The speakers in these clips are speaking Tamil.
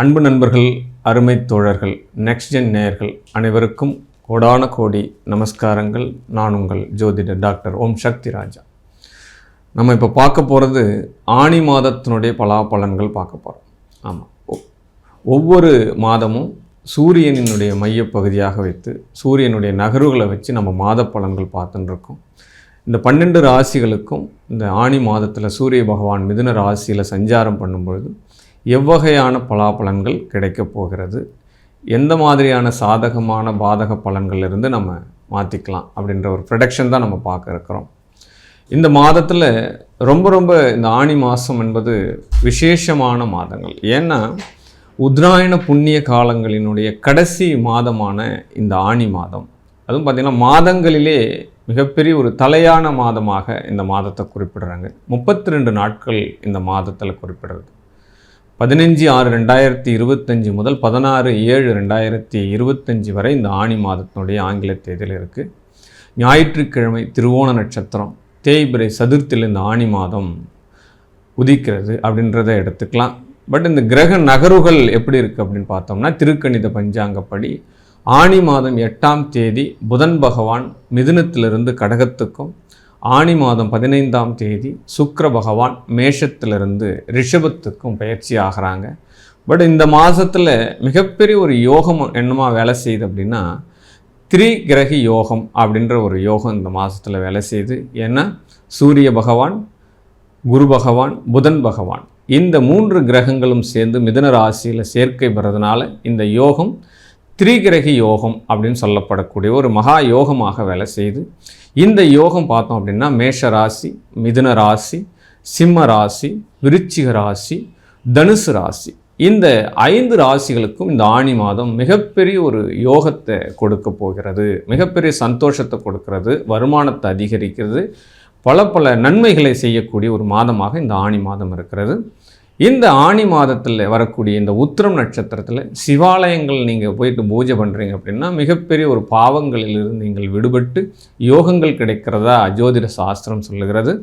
அன்பு நண்பர்கள் அருமை தோழர்கள் நெக்ஸ்ட் ஜென் நேயர்கள் அனைவருக்கும் கோடான கோடி நமஸ்காரங்கள். நான் உங்கள் ஜோதிடர் டாக்டர் ஓம் சக்தி ராஜா. நம்ம இப்போ பார்க்க போகிறது ஆணி மாதத்தினுடைய பலாபலன்கள் பார்க்க போகிறோம் ஆமாம் ஒவ்வொரு மாதமும் சூரியனினுடைய மையப்பகுதியாக வைத்து சூரியனுடைய நகர்வுகளை வச்சு நம்ம மாத பலன்கள் பார்த்துன்னு இருக்கோம். இந்த பன்னெண்டு ராசிகளுக்கும் இந்த ஆணி மாதத்தில் சூரிய பகவான் மிதுன ராசியில் சஞ்சாரம் பண்ணும்பொழுது எவ்வகையான பலாபலன்கள் கிடைக்கப் போகிறது? எந்த மாதிரியான சாதகமான பாதக பலன்கள்லேருந்து நம்ம மாற்றிக்கலாம் அப்படின்ற ஒரு ப்ரொடக்ஷன் தான் நம்ம பார்க்க இருக்கிறோம். இந்த மாதத்தில் ரொம்ப ரொம்ப இந்த ஆணி மாதம் என்பது விசேஷமான மாதங்கள். ஏன்னா உத்ராயண புண்ணிய காலங்களினுடைய கடைசி மாதமான இந்த ஆணி மாதம். அதுவும் பார்த்திங்கன்னா மாதங்களிலே மிகப்பெரிய ஒரு தலையான மாதமாக இந்த மாதத்தை குறிப்பிடுறாங்க. முப்பத்தி ரெண்டு நாட்கள் இந்த மாதத்தில் குறிப்பிடுறது. பதினஞ்சு ஆறு ரெண்டாயிரத்தி இருபத்தஞ்சி முதல் பதினாறு ஏழு ரெண்டாயிரத்தி இருபத்தஞ்சி வரை இந்த ஆணி மாதத்தினுடைய ஆங்கில தேதியில் இருக்குது ஞாயிற்றுக்கிழமை திருவோண நட்சத்திரம் தேய்பிரை சதுர்த்தியில் இந்த ஆணி மாதம் உதிக்கிறது அப்படின்றத எடுத்துக்கலாம். பட் இந்த கிரக நகர்வுகள் எப்படி இருக்குது அப்படின்னு பார்த்தோம்னா திருக்கணித பஞ்சாங்கப்படி ஆணி மாதம் எட்டாம் தேதி புதன் பகவான் மிதுனத்திலிருந்து கடகத்துக்கும் ஆணி மாதம் பதினைந்தாம் தேதி சுக்கர பகவான் மேஷத்திலிருந்து ரிஷபத்துக்கும் பயிற்சி ஆகிறாங்க. பட் இந்த மாதத்தில் மிகப்பெரிய ஒரு யோகம் என்னமா வேலை செய்யுது அப்படின்னா திரிகிரகி கிரகி யோகம் அப்படின்ற ஒரு யோகம் இந்த மாதத்தில் வேலை செய்யுது. ஏன்னா சூரிய பகவான் குரு பகவான் புதன் பகவான் இந்த மூன்று கிரகங்களும் சேர்ந்து மிதன ராசியில் சேர்க்கை பெறதுனால இந்த யோகம் திரிகிரகி யோகம் அப்படின்னு சொல்லப்படக்கூடிய ஒரு மகா யோகமாக வேலை செய்யுது. இந்த யோகம் பார்த்தோம் அப்படின்னா மேஷ ராசி மிதுன ராசி சிம்ம ராசி விருச்சிக ராசி தனுசு ராசி. இந்த ஐந்து ராசிகளுக்கும் இந்த ஆணி மாதம் மிகப்பெரிய ஒரு யோகத்தை கொடுக்க போகிறது. மிகப்பெரிய சந்தோஷத்தை கொடுக்கிறது. வருமானத்தை அதிகரிக்கிறது. பல பல நன்மைகளை செய்யக்கூடிய ஒரு மாதமாக இந்த ஆணி மாதம் இருக்கிறது. இந்த ஆணி மாதத்தில் வரக்கூடிய இந்த உத்திரம் நட்சத்திரத்தில் சிவாலயங்கள் நீங்கள் போயிட்டு பூஜை பண்ணுறீங்க அப்படின்னா மிகப்பெரிய ஒரு பாவங்களிலிருந்து நீங்கள் விடுபட்டு யோகங்கள் கிடைக்கிறதா ஜோதிட சாஸ்திரம் சொல்லுகிறது.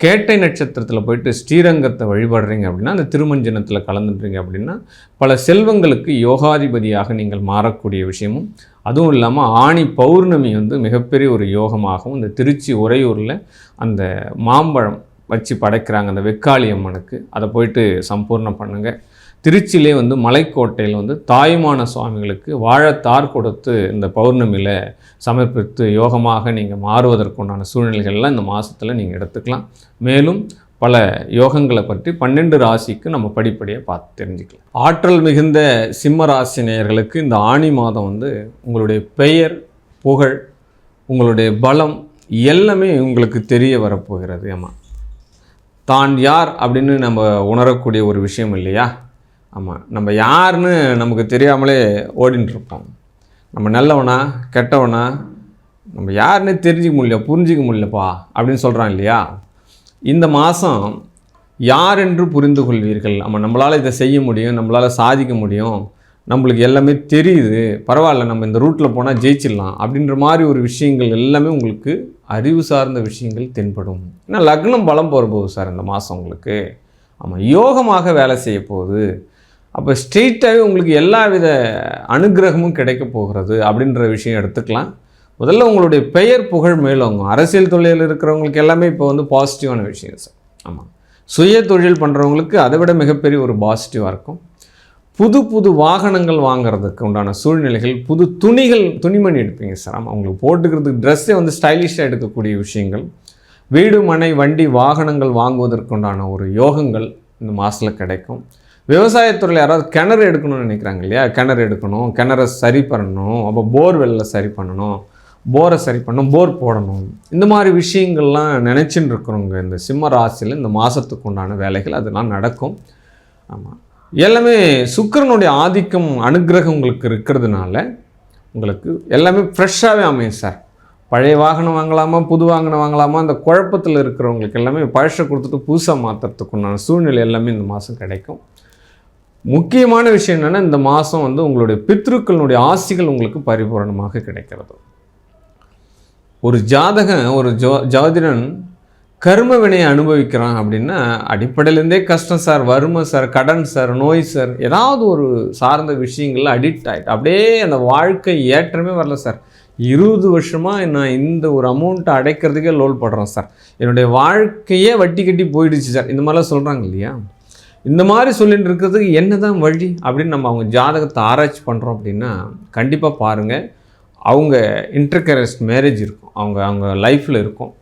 கேட்டை நட்சத்திரத்தில் போயிட்டு ஸ்ரீரங்கத்தை வழிபடுறீங்க அப்படின்னா அந்த திருமஞ்சனத்தில் கலந்துடுறீங்க அப்படின்னா பல செல்வங்களுக்கு யோகாதிபதியாக நீங்கள் மாறக்கூடிய விஷயமும் அதுவும் இல்லாமல் ஆணி பௌர்ணமி வந்து மிகப்பெரிய ஒரு யோகமாகவும் இந்த திருச்சி உறையூரில் அந்த மாம்பழம் வச்சு படைக்கிறாங்க அந்த வெக்காளி அம்மனுக்கு. அதை போயிட்டு சம்பூர்ணம் பண்ணுங்கள் திருச்சியிலே வந்து மலைக்கோட்டையில் வந்து தாயுமான சுவாமிகளுக்கு வாழத்தார் கொடுத்து இந்த பௌர்ணமியில் சமர்ப்பித்து யோகமாக நீங்கள் மாறுவதற்குண்டான சூழ்நிலைகள்லாம் இந்த மாதத்தில் நீங்கள் எடுத்துக்கலாம். மேலும் பல யோகங்களை பற்றி பன்னெண்டு ராசிக்கு நம்ம படிப்படியாக பார்த்து தெரிஞ்சுக்கலாம். ஆற்றல் மிகுந்த சிம்ம ராசி நேயர்களுக்கு இந்த ஆணி மாதம் வந்து உங்களுடைய பெயர் புகழ் உங்களுடைய பலம் எல்லாமே உங்களுக்கு தெரிய வரப்போகிறது ஆமாம் தான் யார் அப்படின்னு நம்ம உணரக்கூடிய ஒரு விஷயம் இல்லையா? ஆமாம் நம்ம யாருன்னு நமக்கு தெரியாமலே ஓடின்ட்டுருப்போம் நம்ம நல்லவனா கெட்டவனா நம்ம யாருன்னு தெரிஞ்சிக்க முடியல புரிஞ்சிக்க முடியலப்பா அப்படின்னு சொல்கிறான் இல்லையா? இந்த மாதம் யார் என்று புரிந்து கொள்வீர்கள்? ஆமாம் நம்மளால் இதை செய்ய முடியும் நம்மளால் சாதிக்க முடியும். நம்மளுக்கு எல்லாமே தெரியுது. பரவாயில்ல நம்ம இந்த ரூட்டில் போனால் ஜெயிச்சிடலாம். அப்படின்ற மாதிரி ஒரு விஷயங்கள் எல்லாமே உங்களுக்கு அறிவு சார்ந்த விஷயங்கள் தென்படும். ஏன்னா லக்னம் பலம் போகிற போகுது சார் இந்த மாதம் உங்களுக்கு. ஆமாம் யோகமாக வேலை செய்ய போகுது. அப்போ ஸ்ட்ரெயிட்டாகவே உங்களுக்கு எல்லா வித அனுகிரகமும் கிடைக்க போகிறது அப்படின்ற விஷயம் எடுத்துக்கலாம். முதல்ல உங்களுடைய பெயர் புகழ் மேலோங்கும். அரசியல் தொழிலில் இருக்கிறவங்களுக்கு எல்லாமே இப்போ வந்து பாசிட்டிவான விஷயம் சார். ஆமாம் சுய தொழில் பண்ணுறவங்களுக்கு அதை விட மிகப்பெரிய ஒரு பாசிட்டிவாக இருக்கும். புது புது வாகனங்கள் வாங்குறதுக்கு உண்டான சூழ்நிலைகள் புது துணிகள் துணிமணி எடுப்பீங்க சார். ஆமாம் போட்டுக்கிறதுக்கு ட்ரெஸ்ஸே வந்து ஸ்டைலிஷாக எடுக்கக்கூடிய விஷயங்கள் வீடு மனை வண்டி வாகனங்கள் வாங்குவதற்கு உண்டான ஒரு யோகங்கள் இந்த மாதத்தில் கிடைக்கும். விவசாயத்துறையில் யாராவது கிணறு எடுக்கணும்னு நினைக்கிறாங்க இல்லையா? கிணறு எடுக்கணும் கிணறை சரி பண்ணணும் அப்போ போர்வெல்ல சரி பண்ணணும் போரை சரி பண்ணணும் போர் போடணும். இந்த மாதிரி விஷயங்கள்லாம் நினச்சின்னு இருக்கிறவங்க இந்த சிம்ம ராசியில் இந்த மாதத்துக்கு உண்டான வேலைகள் அதெல்லாம் நடக்கும். ஆமாம் எல்லாமே சுக்கிரனுடைய ஆதிக்கம் அனுகிரகம் உங்களுக்கு இருக்கிறதுனால உங்களுக்கு எல்லாமே ஃப்ரெஷ்ஷாகவே அமையும் சார் பழைய வாகனம் வாங்கலாமா புது வாகனம் வாங்கலாமா அந்த குழப்பத்தில் இருக்கிறவங்களுக்கு எல்லாமே பழசை கொடுத்துட்டு புதுசாக மாற்றுறதுக்கு உண்டான சூழ்நிலை எல்லாமே இந்த மாதம் கிடைக்கும். முக்கியமான விஷயம் என்னென்னா இந்த மாதம் வந்து உங்களுடைய பித்ருக்களுடைய ஆசிகள் உங்களுக்கு பரிபூரணமாக கிடைக்கிறது. ஒரு ஜாதகன் ஒரு ஜோ ஜோதிடன் கர்ம வினையை அனுபவிக்கிறான் அப்படின்னா அடிப்படையிலேருந்தே கஷ்டம் சார் வறுமை சார் கடன் சார் நோய் சார் ஏதாவது ஒரு சார்ந்த விஷயங்கள்ல அடிக்ட் ஆகிட்டு அப்படியே அந்த வாழ்க்கை ஏற்றமே வரல சார். இருபது வருஷமாக நான் இந்த ஒரு அமௌண்ட்டை அடைக்கிறதுக்கே லோல் படுறேன் சார். என்னுடைய வாழ்க்கையே வட்டி கட்டி போயிடுச்சு சார். இந்த மாதிரிலாம் சொல்கிறாங்க இல்லையா? இந்த மாதிரி சொல்லிட்டு இருக்கிறதுக்கு என்ன தான் வழி அப்படின்னு நம்ம அவங்க ஜாதகத்தை ஆராய்ச்சி பண்ணுறோம் அப்படின்னா கண்டிப்பாக பாருங்கள் அவங்க இன்டர்கரஸ்ட் மேரேஜ் இருக்கும். அவங்க அவங்க லைஃப்பில் இருக்கும்.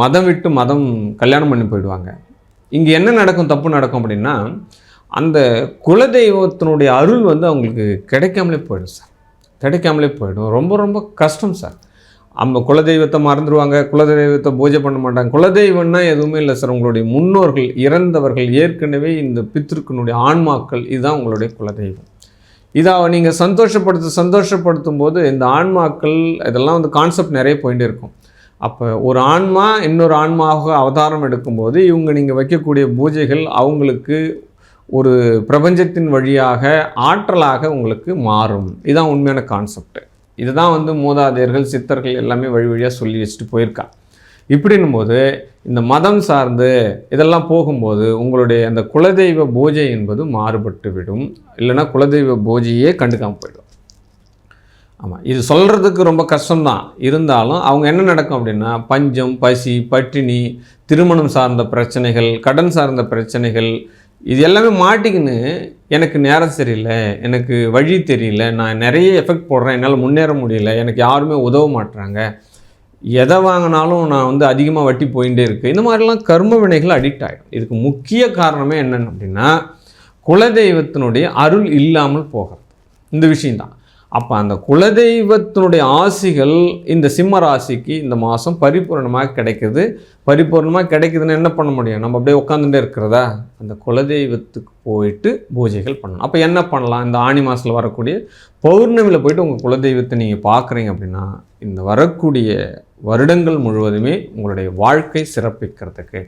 மதம் விட்டு மதம் கல்யாணம் பண்ணி போயிடுவாங்க. இங்கே என்ன நடக்கும் தப்பு நடக்கும் அப்படின்னா அந்த குலதெய்வத்தினுடைய அருள் வந்து அவங்களுக்கு கிடைக்காமலே போயிடும் சார். கிடைக்காமலே போயிடும். ரொம்ப ரொம்ப கஷ்டம் சார். நம்ம குலதெய்வத்தை மறந்துடுவாங்க குலதெய்வத்தை பூஜை பண்ண மாட்டாங்க. குலதெய்வம்னா எதுவுமே இல்லை சார். உங்களுடைய முன்னோர்கள் இறந்தவர்கள் ஏற்கனவே இந்த பித்திருக்கனுடைய ஆன்மாக்கள் இதுதான் உங்களுடைய குலதெய்வம். இதை நீங்கள் சந்தோஷப்படுத்த சந்தோஷப்படுத்தும் போது இந்த ஆன்மாக்கள் இதெல்லாம் வந்து கான்செப்ட் நிறைய போயிட்டு இருக்கும். அப்போ ஒரு ஆன்மா இன்னொரு ஆன்மாவாக அவதாரம் எடுக்கும்போது இவங்க நீங்கள் வைக்கக்கூடிய பூஜைகள் அவங்களுக்கு ஒரு பிரபஞ்சத்தின் வழியாக ஆற்றலாக உங்களுக்கு மாறும். இதுதான் உண்மையான கான்செப்ட் இதுதான் வந்து மூதாதையர்கள் சித்தர்கள் எல்லாமே வழி வழியாக சொல்லி வச்சுட்டு போயிருக்கா. இப்படின்னும் போது இந்த மதம் சார்ந்து இதெல்லாம் போகும்போது உங்களுடைய அந்த குலதெய்வ பூஜை என்பது மாறுபட்டு விடும் இல்லைன்னா குலதெய்வ பூஜையே கண்டுக்காமல் போயிடும். ஆமாம் இது சொல்கிறதுக்கு ரொம்ப கஷ்டம்தான். இருந்தாலும் அவங்க என்ன நடக்கும் அப்படின்னா பஞ்சம் பசி பட்டினி திருமணம் சார்ந்த பிரச்சனைகள் கடன் சார்ந்த பிரச்சனைகள் இது எல்லாமே மாட்டிக்கின்னு எனக்கு நேரம் சரியில்லை எனக்கு வழி தெரியல நான் நிறைய எஃபெக்ட் போடுறேன் என்னால் முன்னேற முடியல எனக்கு யாருமே உதவ மாட்டுறாங்க எதை வாங்கினாலும் நான் வந்து அதிகமாக வட்டி போயிட்டே இருக்குது இந்த மாதிரிலாம் கர்ம வினைகள் அடிக்ட் ஆகிடும் இதுக்கு முக்கிய காரணமே என்னென்னு அப்படின்னா குலதெய்வத்தினுடைய அருள் இல்லாமல் போகிறது. இந்த விஷயந்தான் அப்போ அந்த குலதெய்வத்தினுடைய ஆசிகள் இந்த சிம்ம ராசிக்கு இந்த மாதம் பரிபூர்ணமாக கிடைக்குது. பரிபூர்ணமாக கிடைக்குதுன்னு என்ன பண்ண முடியும்? நம்ம அப்படியே உட்காந்துட்டே இருக்கிறதா? அந்த குலதெய்வத்துக்கு போயிட்டு பூஜைகள் பண்ணணும். அப்போ என்ன பண்ணலாம்? இந்த ஆணி மாதத்தில் வரக்கூடிய பௌர்ணமியில் போயிட்டு உங்கள் குலதெய்வத்தை நீங்கள் பார்க்குறீங்க அப்படின்னா இந்த வரக்கூடிய வருடங்கள் முழுவதுமே உங்களுடைய வாழ்க்கை சிறப்பிக்கிறதுக்கு.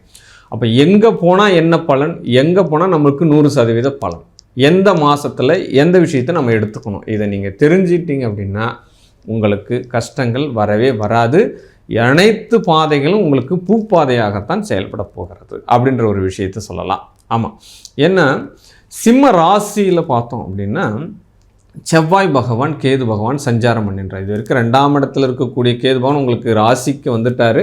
அப்போ எங்கே போனால் என்ன பலன்? எங்கே போனால் நம்மளுக்கு நூறு சதவீத பலன். எந்த மாதத்தில் எந்த விஷயத்தை நம்ம எடுத்துக்கணும்? இதை நீங்கள் தெரிஞ்சிட்டிங்க அப்படின்னா உங்களுக்கு கஷ்டங்கள் வரவே வராது. அனைத்து பாதைகளும் உங்களுக்கு பூப்பாதையாகத்தான் செயல்பட போகிறது அப்படின்ற ஒரு விஷயத்தை சொல்லலாம். ஆமாம் ஏன்னா சிம்ம ராசியில் பார்த்தோம் அப்படின்னா செவ்வாய் பகவான் கேது பகவான் சஞ்சாரம் பண்ணின்றார். இது வரைக்கும் ரெண்டாம் இடத்துல இருக்கக்கூடிய கேது பகவான் உங்களுக்கு ராசிக்கு வந்துட்டார்.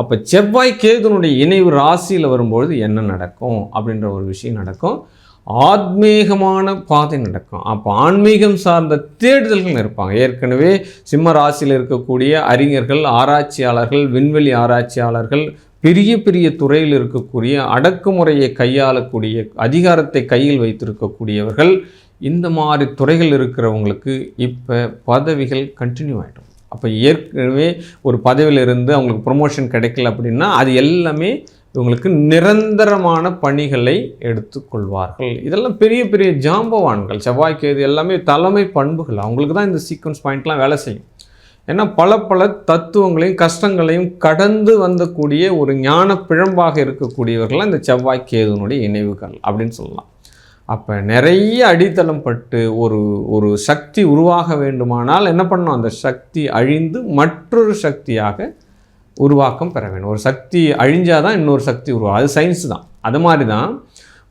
அப்போ செவ்வாய் கேதுனுடைய இணைவு ராசியில் வரும்பொழுது என்ன நடக்கும்? அப்படின்ற ஒரு விஷயம் நடக்கும். ஆத்மீகமான பாதை நடக்கும். அப்போ ஆன்மீகம் சார்ந்த தேடுதல்கள் இருப்பாங்க. ஏற்கனவே சிம்ம ராசியில் இருக்கக்கூடிய அறிஞர்கள் ஆராய்ச்சியாளர்கள் விண்வெளி ஆராய்ச்சியாளர்கள் பெரிய பெரிய துறையில் இருக்கக்கூடிய அடக்குமுறையை கையாளக்கூடிய அதிகாரத்தை கையில் வைத்திருக்கக்கூடியவர்கள் இந்த மாதிரி துறைகள் இருக்கிறவங்களுக்கு இப்போ பதவிகள் கண்டினியூ ஆகிடும் அப்போ ஏற்கனவே ஒரு பதவியில் இருந்து அவங்களுக்கு ப்ரொமோஷன் கிடைக்கல அப்படின்னா அது எல்லாமே இவங்களுக்கு நிரந்தரமான பணிகளை எடுத்துக்கொள்வார்கள். இதெல்லாம் பெரிய பெரிய ஜாம்பவான்கள் செவ்வாய்க்கு இது எல்லாமே தலைமை பண்புகள். அவங்களுக்கு தான் இந்த சீக்வன்ஸ் பாயிண்ட்லாம் வேலை செய்யும். ஏன்னா பல பல தத்துவங்களையும் கஷ்டங்களையும் கடந்து வந்தக்கூடிய ஒரு ஞான பிழம்பாக இருக்கக்கூடியவர்கள்லாம் இந்த செவ்வாய் கேதுனுடைய இணைவுகள் அப்படின்னு சொல்லலாம். அப்போ நிறைய அடித்தளம் பட்டு ஒரு ஒரு சக்தி உருவாக வேண்டுமானால் என்ன பண்ணணும் அந்த சக்தி அழிந்து மற்றொரு சக்தியாக உருவாக்கம் பெற வேண்டும். ஒரு சக்தி அழிஞ்சால் தான் இன்னொரு சக்தி உருவாகும். அது சயின்ஸ் தான். அது மாதிரி தான்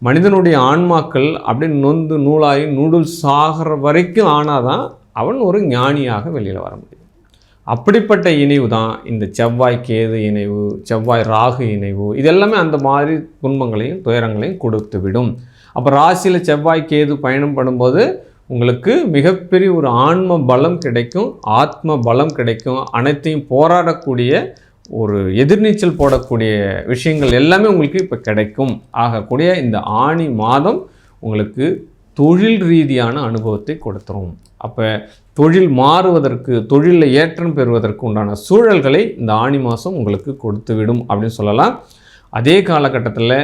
மனிதனுடைய ஆன்மாக்கள் அப்படின்னு நொந்து நூலாகி நூடுல்ஸ் ஆகிற வரைக்கும் ஆனால் தான் அவன் ஒரு ஞானியாக வெளியில் வர முடியும். அப்படிப்பட்ட இணைவு தான் இந்த செவ்வாய் கேது இணைவு செவ்வாய் ராகு இணைவு. இதெல்லாமே அந்த மாதிரி துன்பங்களையும் துயரங்களையும் கொடுத்து விடும். அப்போ ராசியில் செவ்வாய் கேது பயணம் பண்ணும்போது உங்களுக்கு மிகப்பெரிய ஒரு ஆன்ம பலம் கிடைக்கும் ஆத்ம பலம் கிடைக்கும். அனைத்தையும் போராடக்கூடிய ஒரு எதிர்நீச்சல் போடக்கூடிய விஷயங்கள் எல்லாமே உங்களுக்கு இப்போ கிடைக்கும். ஆகக்கூடிய இந்த ஆணி மாதம் உங்களுக்கு தொழில் ரீதியான அனுபவத்தை கொடுத்துரும். அப்போ தொழில் மாறுவதற்கு தொழிலில் ஏற்றம் பெறுவதற்கு உண்டான சூழல்களை இந்த ஆணி மாதம் உங்களுக்கு கொடுத்து விடும் அப்படின்னு சொல்லலாம். அதே காலகட்டத்தில்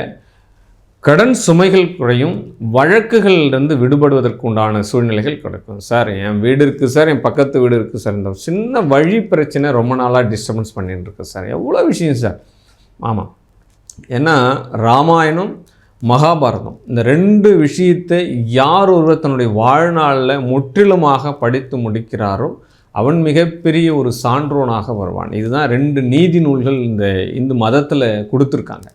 கடன் சுமைகள் குறையும் வழக்குகளிலிருந்து விடுபடுவதற்கு உண்டான சூழ்நிலைகள் கிடைக்கும். சார் என் வீடு இருக்குது சார் என் பக்கத்து வீடு இருக்குது சார். இந்த சின்ன வழி பிரச்சனை ரொம்ப நாளாக டிஸ்டர்பன்ஸ் பண்ணிட்டு இருக்கு சார். எவ்வளோ விஷயம் சார்? ஆமாம் ஏன்னா ராமாயணம் மகாபாரதம் இந்த ரெண்டு விஷயத்தை யார் ஒருவர் தன்னுடைய வாழ்நாளில் முற்றிலுமாக படித்து முடிக்கிறாரோ அவன் மிகப்பெரிய ஒரு சான்றோனாக வருவான். இதுதான் ரெண்டு நீதி நூல்கள் இந்த இந்து மதத்தில் கொடுத்துருக்காங்க.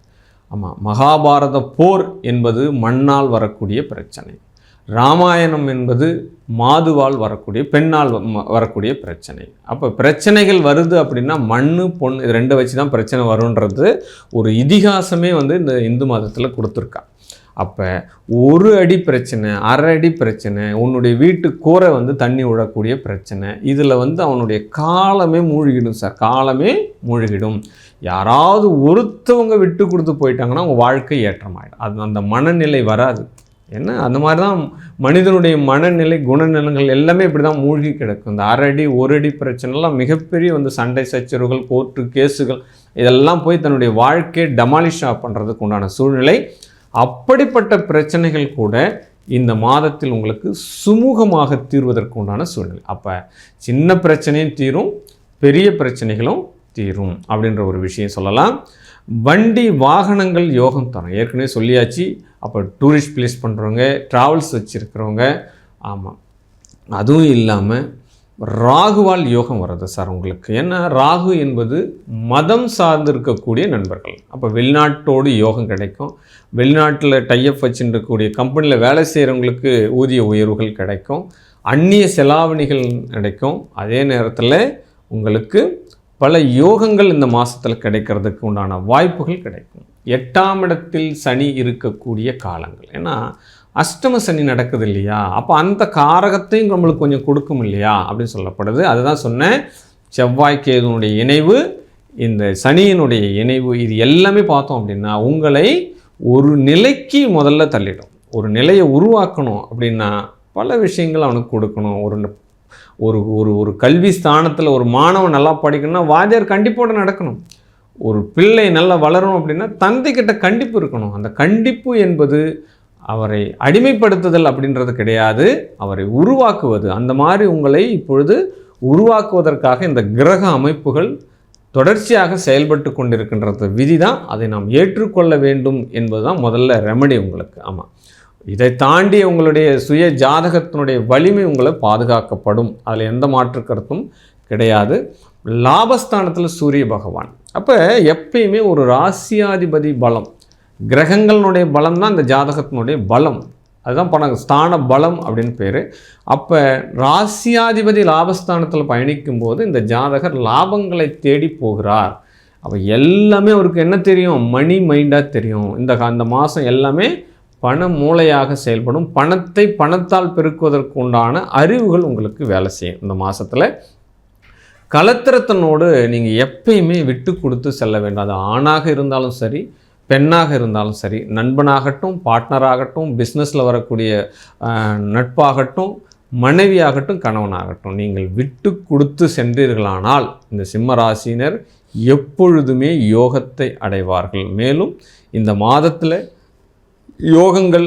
ஆமாம் மகாபாரத போர் என்பது மண்ணால் வரக்கூடிய பிரச்சனை. ராமாயணம் என்பது மாதுவால் வரக்கூடிய பெண்ணால் வ- வரக்கூடிய பிரச்சனை. அப்போ பிரச்சனைகள் வருது அப்படின்னா மண் பொன் இது ரெண்டை வச்சு தான் பிரச்சனை வருன்றது ஒரு இதிகாசமே வந்து இந்த இந்து மதத்தில் கொடுத்துருக்கா. அப்போ ஒரு அடி பிரச்சனை அரை அடி பிரச்சனை உன்னுடைய வீட்டு கூரை வந்து தண்ணி விழக்கூடிய பிரச்சனை இதில் வந்து அவனுடைய காலமே மூழ்கிடும் சார் காலமே மூழ்கிடும். யாராவது ஒருத்தவங்க விட்டு கொடுத்து போயிட்டாங்கன்னா அவங்க வாழ்க்கை ஏற்றமாயிடும். அது அந்த மனநிலை வராது. என்ன? அந்த மாதிரி தான் மனிதனுடைய மனநிலை குணநிலங்கள் எல்லாமே இப்படி தான் மூழ்கி கிடக்கும். இந்த அரடி ஒரு அடி பிரச்சனைலாம் மிகப்பெரிய வந்து சண்டை சச்சரவுகள் கோர்ட்டு கேஸுகள் இதெல்லாம் போய் தன்னுடைய வாழ்க்கையை டமாலிஷா பண்ணுறதுக்கு உண்டான சூழ்நிலை. அப்படிப்பட்ட பிரச்சனைகள் கூட இந்த மாதத்தில் உங்களுக்கு சுமூகமாக தீர்வதற்கு உண்டான சூழ்நிலை. அப்போ சின்ன பிரச்சனையும் தீரும் பெரிய பிரச்சனைகளும் தீரும் அப்படின்ற ஒரு விஷயம் சொல்லலாம். வண்டி வாகனங்கள் யோகம் தரும். ஏற்கனவே சொல்லியாச்சு. அப்போ டூரிஸ்ட் பிளேஸ் பண்ணுறவங்க ட்ராவல்ஸ் வச்சுருக்கிறவங்க ஆமாம் அதுவும் இல்லாமல் ராகுவால் யோகம் வர்றது சார் உங்களுக்கு. ஏன்னா ராகு என்பது மதம் சார்ந்து இருக்கக்கூடிய நண்பர்கள். அப்போ வெளிநாட்டோடு யோகம் கிடைக்கும். வெளிநாட்டில் டைப் வச்சுருக்கக்கூடிய கம்பெனியில் வேலை செய்கிறவங்களுக்கு ஊதிய உயர்வுகள் கிடைக்கும். அந்நிய செலாவணிகள் கிடைக்கும். அதே நேரத்தில் உங்களுக்கு பல யோகங்கள் இந்த மாதத்தில் கிடைக்கிறதுக்கு உண்டான வாய்ப்புகள் கிடைக்கும். எட்டாம் இடத்தில் சனி இருக்கக்கூடிய காலங்கள். ஏன்னா அஷ்டம சனி நடக்குது இல்லையா? அப்போ அந்த காரகத்தையும் நம்மளுக்கு கொஞ்சம் கொடுக்கும் இல்லையா? அப்படின்னு சொல்லப்படுது. அதுதான் சொன்னேன். செவ்வாய் கேதுனுடைய இணைவு இந்த சனியினுடைய இணைவு இது எல்லாமே பார்த்தோம் அப்படின்னா உங்களை ஒரு நிலைக்கு முதல்ல தள்ளிடும். ஒரு நிலையை உருவாக்கணும் அப்படின்னா பல விஷயங்கள் அவனுக்கு கொடுக்கணும். ஒரு ஒரு ஒரு ஒரு கல்வி ஸ்தானத்தில் ஒரு மாணவன் நல்லா படிக்கணும்னா வாத்தியார் கண்டிப்போடு நடக்கணும். ஒரு பிள்ளை நல்லா வளரும் அப்படின்னா தந்தைக்கிட்ட கண்டிப்பு இருக்கணும். அந்த கண்டிப்பு என்பது அவரை அடிமைப்படுத்துதல் அப்படின்றது கிடையாது. அவரை உருவாக்குவது. அந்த மாதிரி உங்களை இப்பொழுது உருவாக்குவதற்காக இந்த கிரக அமைப்புகள் தொடர்ச்சியாக செயல்பட்டு கொண்டிருக்கின்றது விதி தான் அதை நாம் ஏற்றுக்கொள்ள வேண்டும் என்பது தான் முதல்ல ரெமடி உங்களுக்கு. ஆமாம் இதை தாண்டி உங்களுடைய சுய ஜாதகத்தினுடைய வலிமை உங்களை பாதுகாக்கப்படும். அதில் எந்த மாற்று கருத்தும் கிடையாது. லாபஸ்தானத்தில் சூரிய பகவான். அப்போ எப்பயுமே ஒரு ராசியாதிபதி பலம். கிரகங்களினுடைய பலம் தான் இந்த ஜாதகத்தினுடைய பலம். அதுதான் பணம் ஸ்தான பலம் அப்படின்னு பேர். அப்போ ராசியாதிபதி லாபஸ்தானத்தில் பயணிக்கும்போது இந்த ஜாதகர் லாபங்களை தேடி போகிறார். அப்போ எல்லாமே அவருக்கு என்ன தெரியும்? மணி மைண்டாக தெரியும். இந்த அந்த மாதம் எல்லாமே பண மூளையாக செயல்படும் பணத்தை பணத்தால் பெருக்குவதற்கு உண்டான அறிவுகள் உங்களுக்கு வேலை செய்யும். இந்த மாதத்தில் கலத்திரத்தனோடு நீங்கள் எப்பயுமே விட்டு கொடுத்து செல்ல வேண்டும். அது ஆணாக இருந்தாலும் சரி பெண்ணாக இருந்தாலும் சரி நண்பனாகட்டும் பார்ட்னராகட்டும் பிஸ்னஸில் வரக்கூடிய நட்பாகட்டும் மனைவியாகட்டும் கணவனாகட்டும் நீங்கள் விட்டு கொடுத்து சென்றீர்களானால் இந்த சிம்ம ராசியினர் எப்பொழுதுமே யோகத்தை அடைவார்கள். மேலும் இந்த மாதத்தில் யோகங்கள்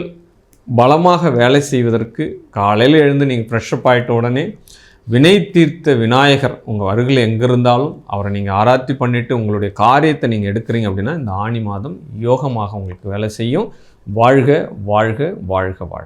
பலமாக வேலை செய்வதற்கு காலையில் எழுந்து நீங்கள் ஃப்ரெஷ்அப் ஆகிட்ட உடனே வினை தீர்த்த விநாயகர் உங்கள் அருகில் எங்கே இருந்தாலும் அவரை நீங்கள் ஆராய்ச்சி பண்ணிவிட்டு உங்களுடைய காரியத்தை நீங்கள் எடுக்கிறீங்க அப்படின்னா இந்த ஆணி மாதம் யோகமாக உங்களுக்கு வேலை செய்யும். வாழ்க வாழ்க வாழ்க வாழ்க.